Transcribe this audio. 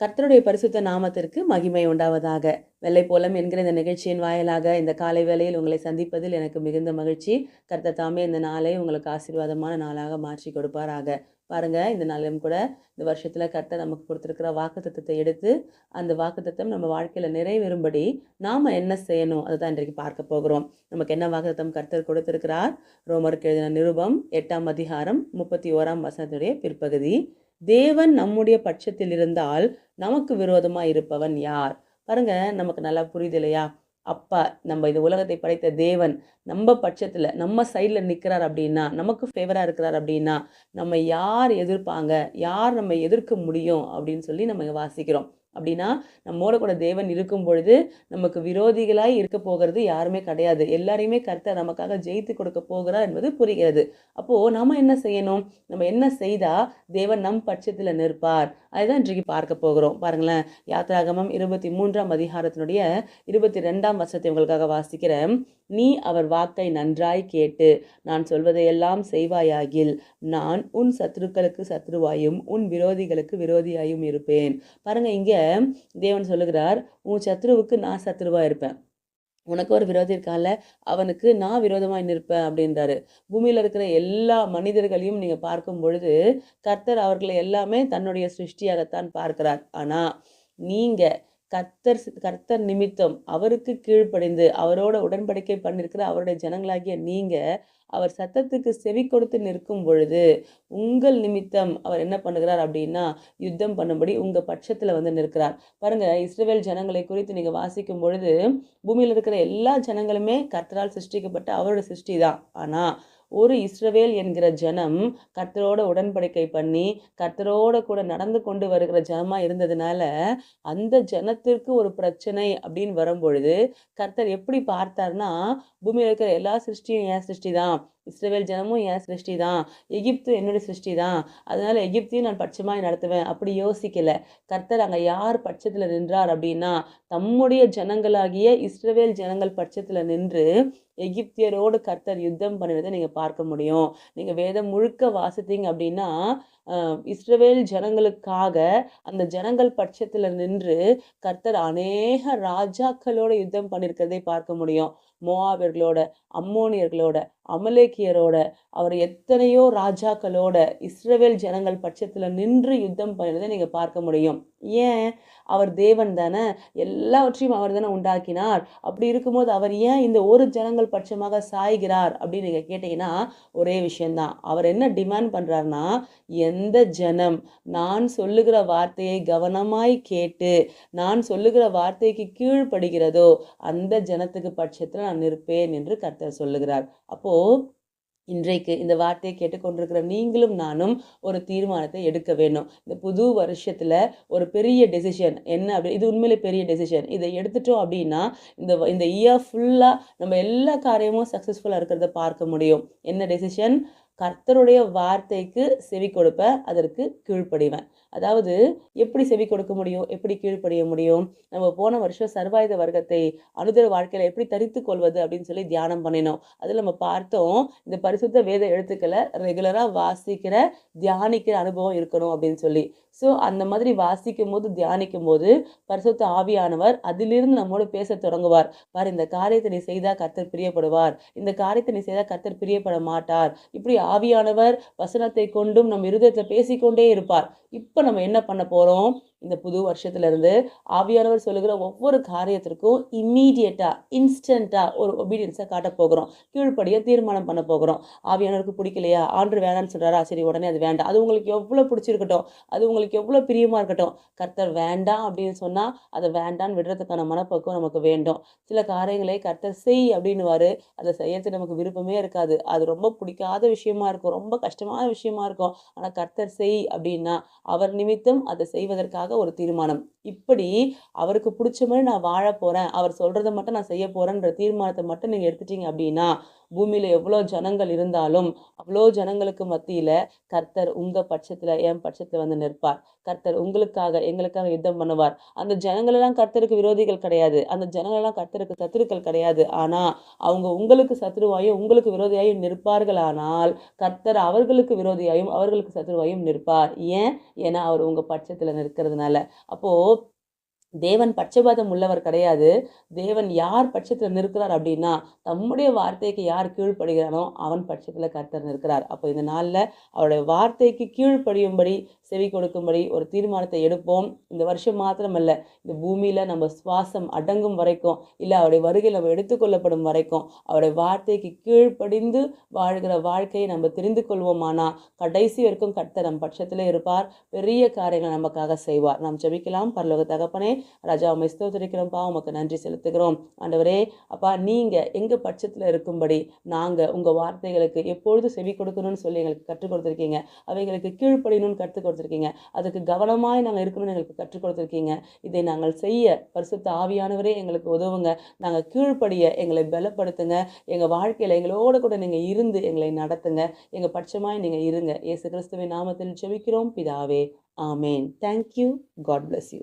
கர்த்தருடைய பரிசுத்த நாமத்திற்கு மகிமை உண்டாவதாக. வெள்ளை போலம் என்கிற இந்த நிகழ்ச்சியின் வாயிலாக இந்த காலை வேளையில் உங்களை சந்திப்பதில் எனக்கு மிகுந்த மகிழ்ச்சி. கர்த்தர் தாமே இந்த நாளை உங்களுக்கு ஆசீர்வாதமான நாளாக மாற்றி கொடுப்பாராக. பாருங்க இந்த நாளிலும் கூட இந்த வருஷத்துல கர்த்தர் நமக்கு கொடுத்துருக்கிற வாக்குத்தத்தத்தை எடுத்து அந்த வாக்குத்தத்தம் நம்ம வாழ்க்கையில நிறைவேறும்படி நாம என்ன செய்யணும்? அதுதான் இன்றைக்கு பார்க்க போகிறோம். நமக்கு என்ன வாக்குத்தத்தம் கர்த்தர் கொடுத்திருக்கிறார்? ரோமருக்கு எழுதின நிருபம் எட்டாம் அதிகாரம் முப்பத்தி ஓராம் வசனத்துடைய பிற்பகுதி. தேவன் நம்முடைய பட்சத்தில் இருந்தால் நமக்கு விரோதமாக இருப்பவன் யார்? பாருங்க நமக்கு நல்லா புரியுது இல்லையா? அப்பா நம்ம இந்த உலகத்தை படைத்த தேவன் நம்ம பட்சத்தில் நம்ம சைடில் நிற்கிறார் அப்படின்னா நமக்கு ஃபேவராக இருக்கிறார் அப்படின்னா நம்ம யார் எதிர்ப்பாங்க? யார் நம்ம எதிர்க்க முடியும்? அப்படின்னு சொல்லி நம்ம வாசிக்கிறோம். அப்படின்னா நம்மோட கூட தேவன் இருக்கும் பொழுது நமக்கு விரோதிகளாய் இருக்க போகிறது யாருமே கிடையாது. எல்லாரையுமே கர்த்தர் நமக்காக ஜெயித்து கொடுக்க போகிறார் என்பது புரிகிறது. அப்போ நம்ம என்ன செய்யணும்? நம்ம என்ன செய்தா தேவன் நம் பட்சத்தில் நிற்பார்? அதுதான் இன்றைக்கு பார்க்க போகிறோம். பாருங்களேன் யாத்ராகமம் இருபத்தி மூன்றாம் அதிகாரத்தினுடைய இருபத்தி ரெண்டாம் வருஷத்தை உங்களுக்காக வாசிக்கிறேன். நீ அவர் வாக்கை நன்றாய் கேட்டு நான் சொல்வதையெல்லாம் செய்வாயாகில் நான் உன் சத்துருக்களுக்கு சத்ருவாயும் உன் விரோதிகளுக்கு விரோதியாயும் இருப்பேன். பாருங்க இங்கே தேவன் சொல்லுகிறார் உன் சத்ருவுக்கு நான் சத்ருவா இருப்பேன். உனக்கு ஒரு விரோதி இருக்கால அவனுக்கு நான் விரோதமாக நிற்பேன் அப்படின்றாரு. பூமியில் இருக்கிற எல்லா மனிதர்களையும் நீங்கள் பார்க்கும் பொழுது கர்த்தர் அவர்களை எல்லாமே தன்னுடைய சிருஷ்டியாகத்தான் பார்க்கிறார். ஆனால் நீங்கள் கர்த்தர் கர்த்தர் நிமித்தம் அவருக்கு கீழ்ப்படைந்து அவரோட உடன்படிக்கை பண்ணியிருக்கிற அவருடைய ஜனங்களாகிய நீங்கள் அவர் சத்தத்துக்கு செவி கொடுத்து நிற்கும் பொழுது உங்கள் நிமித்தம் அவர் என்ன பண்ணுகிறார் அப்படின்னா யுத்தம் பண்ணும்படி உங்கள் பட்சத்தில் வந்து நிற்கிறார். பாருங்க இஸ்ரேல் ஜனங்களை குறித்து நீங்கள் வாசிக்கும் பொழுது பூமியில் இருக்கிற எல்லா ஜனங்களுமே கர்த்தரால் சிருஷ்டிக்கப்பட்ட அவரோட சிருஷ்டி தான். ஆனால் ஒரு இஸ்ரவேல் என்கிற ஜனம் கர்த்தரோட உடன்படிக்கை பண்ணி கர்த்தரோட கூட நடந்து கொண்டு வருகிற ஜனமாக இருந்ததுனால அந்த ஜனத்திற்கு ஒரு பிரச்சனை அப்படின்னு வரும்பொழுது கர்த்தர் எப்படி பார்த்தார்னா பூமியில் இருக்கிற எல்லா சிருஷ்டியும் ஏன் சிருஷ்டி தான். இஸ்ரேல் ஜனமும் என் சிருஷ்டி தான் எகிப்து என்னுடைய சிருஷ்டி தான் அதனால எகிப்தையும் நான் பட்சமாய் நடத்துவேன். அப்படி யோசிக்கல. கர்த்தர் அங்கே யார் பட்சத்தில் நின்றார் அப்படின்னா தம்முடைய ஜனங்களாகிய இஸ்ரவேல் ஜனங்கள் பட்சத்தில் நின்று எகிப்தியரோடு கர்த்தர் யுத்தம் பண்ணினதை நீங்கள் பார்க்க முடியும். நீங்கள் வேதம் முழுக்க வாசித்தீங்க அப்படின்னா இஸ்ரவேல் ஜனங்களுக்காக அந்த ஜனங்கள் பட்சத்தில் நின்று கர்த்தர் அநேக ராஜாக்களோட யுத்தம் பண்ணியிருக்கிறதை பார்க்க முடியும். மோவாபியர்களோட அம்மோனியர்களோட அமலேக்கியரோட அவர் எத்தனையோ ராஜாக்களோட இஸ்ரவேல் ஜனங்கள் பட்சத்தில் நின்று யுத்தம் பண்ணினதை நீங்கள் பார்க்க முடியும். ஏன்? அவர் தேவன் தானே. எல்லாவற்றையும் அவர் தானே உண்டாக்கினார். அப்படி இருக்கும்போது அவர் ஏன் இந்த ஒரு ஜனங்கள் பட்சமாக சாய்கிறார் அப்படின்னு நீங்கள் கேட்டிங்கன்னா ஒரே விஷயந்தான் அவர் என்ன டிமாண்ட் பண்ணுறாருனா எந்த ஜனம்? நான் சொல்லுகிற வார்த்தையை கவனமாய் கேட்டு நான் சொல்லுகிற வார்த்தைக்கு கீழ்ப்படுகிறதோ அந்த ஜனத்துக்கு பட்சத்தில் நான் நிற்பேன் என்று கர்த்தர் சொல்லுகிறார். அப்போ இன்றைக்கு இந்த வார்த்தையை கேட்டுக்கொண்டிருக்கிற நீங்களும் நானும் ஒரு தீர்மானத்தை எடுக்க வேணும் இந்த புது வருஷத்தில் ஒரு பெரிய டெசிஷன் என்ன அப்படி இது உண்மையிலே பெரிய டெசிஷன் இதை எடுத்துட்டோம் அப்படின்னா இந்த இந்த இயர் ஃபுல்லாக நம்ம எல்லா காரியமும் சக்ஸஸ்ஃபுல்லாக இருக்கிறத பார்க்க முடியும். என்ன டெசிஷன் கர்த்தருடைய வார்த்தைக்கு செவி கொடுப்ப அதற்கு கீழ்ப்படிவேன். அதாவது எப்படி செவி கொடுக்க முடியும்? எப்படி கீழ்ப்படிய முடியும்? நம்ம போன வருஷம் சர்வாயுத வர்க்கத்தை அனுதர வாழ்க்கையில் எப்படி தரித்து கொள்வது அப்படின்னு சொல்லி தியானம் பண்ணினோம். அதில் நம்ம பார்த்தோம் இந்த பரிசுத்த வேத எழுத்துக்களை ரெகுலராக வாசிக்கிற தியானிக்கிற அனுபவம் இருக்கணும் அப்படின்னு சொல்லி. ஸோ அந்த மாதிரி வாசிக்கும் போது தியானிக்கும் போது பரிசுத்த ஆவியானவர் அதிலிருந்து நம்மோடு பேச தொடங்குவார். பார் இந்த காரியத்தை நீ செய்தால் கர்த்தர் பிரியப்படுவார். இந்த காரியத்தை நீ செய்தால் கர்த்தர் பிரியப்பட மாட்டார். இப்படி ஆவியானவர் வசனத்தை கொண்டும் நம் இருதயத்தில் பேசிக்கொண்டே இருப்பார். இப்போ நம்ம என்ன பண்ண போகிறோம் இந்த புது வருஷத்துலேருந்து ஆவியானவர் சொல்லுகிற ஒவ்வொரு காரியத்திற்கும் இம்மீடியட்டாக இன்ஸ்டண்ட்டாக ஒரு ஒபீடியன்ஸை காட்ட போகிறோம். கீழ்ப்படிய தீர்மானம் பண்ண போகிறோம். ஆவியானவருக்கு பிடிக்கலையா? ஆண்டு வேணான்னு சொல்கிறாரா சரி உடனே அது வேண்டாம். அது உங்களுக்கு எவ்வளோ பிடிச்சிருக்கட்டும்? அது உங்களுக்கு எவ்வளோ பிரியமாக இருக்கட்டும்? கர்த்தர் வேண்டாம் அப்படின்னு சொன்னால் அதை வேண்டான்னு விடுறதுக்கான மனப்பக்குவம் நமக்கு வேண்டும். சில காரியங்களை கர்த்தர் செய் அப்படின்னுவார். அதை செய்யறதுக்கு நமக்கு விருப்பமே இருக்காது. அது ரொம்ப பிடிக்காத விஷயமா இருக்கும். ரொம்ப கஷ்டமான விஷயமா இருக்கும். ஆனால் கர்த்தர் செய் அப்படின்னா அவர் நிமித்தம் அதை செய்வதற்காக ஒரு தீர்மானம். இப்படி அவருக்கு பிடிச்ச மாதிரி நான் வாழ போகிறேன் அவர் சொல்கிறத மட்டும் நான் செய்ய போகிறேன்ற தீர்மானத்தை மட்டும் நீங்கள் எடுத்துட்டீங்க அப்படின்னா பூமியில் எவ்வளோ ஜனங்கள் இருந்தாலும் அவ்வளோ ஜனங்களுக்கு மத்தியில் கர்த்தர் உங்கள் பட்சத்தில் என் பட்சத்தில் வந்து நிற்பார். கர்த்தர் உங்களுக்காக எங்களுக்காக யுத்தம் பண்ணுவார். அந்த ஜனங்களெல்லாம் கர்த்தருக்கு விரோதிகள் கிடையாது. அந்த ஜனங்களெல்லாம் கர்த்தருக்கு சத்துருக்கள் கிடையாது. ஆனால் அவங்க உங்களுக்கு சத்துருவாயும் உங்களுக்கு விரோதியாயும் நிற்பார்கள் ஆனால் கர்த்தர் அவர்களுக்கு விரோதியாயும் அவர்களுக்கு சத்துருவாயும் நிற்பார். ஏன்? ஏன்னா அவர் உங்கள் பட்சத்தில் நிற்கிறதுனால. அப்போது தேவன் பட்சபாதம் உள்ளவர் கிடையாது. தேவன் யார் பட்சத்தில் நிற்கிறார் அப்படின்னா தம்முடைய வார்த்தைக்கு யார் கீழ்ப்படுகிறானோ அவன் பட்சத்தில் கர்த்தர் நிற்கிறார். அப்போ இந்த நாளில் அவருடைய வார்த்தைக்கு கீழ்ப்படியும்படி செவி கொடுக்கும்படி ஒரு தீர்மானத்தை எடுப்போம். இந்த வருஷம் மாத்திரமல்ல இந்த பூமியில் நம்ம சுவாசம் அடங்கும் வரைக்கும் இல்லை அவருடைய வருகை நம்ம எடுத்துக்கொள்ளப்படும் வரைக்கும் அவருடைய வார்த்தைக்கு கீழ்ப்படிந்து வாழ்கிற வாழ்க்கையை நம்ம தெரிந்து கொள்வோமானா கடைசி வரைக்கும் கட்ட நம் பட்சத்தில் இருப்பார். பெரிய காரியங்களை நமக்காக செய்வார். நாம் ஜபிக்கலாம். பரலோக தகப்பனே ராஜா உமை ஸ்தோத்தரிக்கிறோம்ப்பா உமக்கு நன்றி செலுத்துகிறோம். ஆண்டவரே அப்பா நீங்கள் எங்கள் பட்சத்தில் இருக்கும்படி நாங்கள் உங்கள் வார்த்தைகளுக்கு எப்பொழுது செவி கொடுக்கணும்னு சொல்லி எங்களுக்கு கற்றுக் கொடுத்துருக்கீங்க. அவைகளுக்கு கீழ்ப்படியணும்னு கற்றுக் கொடுத்து கொடுத்துருக்கீங்க அதுக்கு கவனமாய் நாங்கள் இருக்கணும்னு எங்களுக்கு கற்றுக் கொடுத்துருக்கீங்க. இதை நாங்கள் செய்ய பரிசுத்த ஆவியானவரே எங்களுக்கு உதவுங்க. நாங்கள் கீழ்ப்படிய எங்களை பலப்படுத்துங்க. எங்கள் வாழ்க்கையில் எங்களோட கூட நீங்கள் இருந்து எங்களை நடத்துங்க. எங்கள் பட்சமாய் நீங்கள் இருங்க. இயேசு கிறிஸ்துவின் நாமத்தில் ஜெபிக்கிறோம். பிதாவே ஆமேன். Thank you God bless you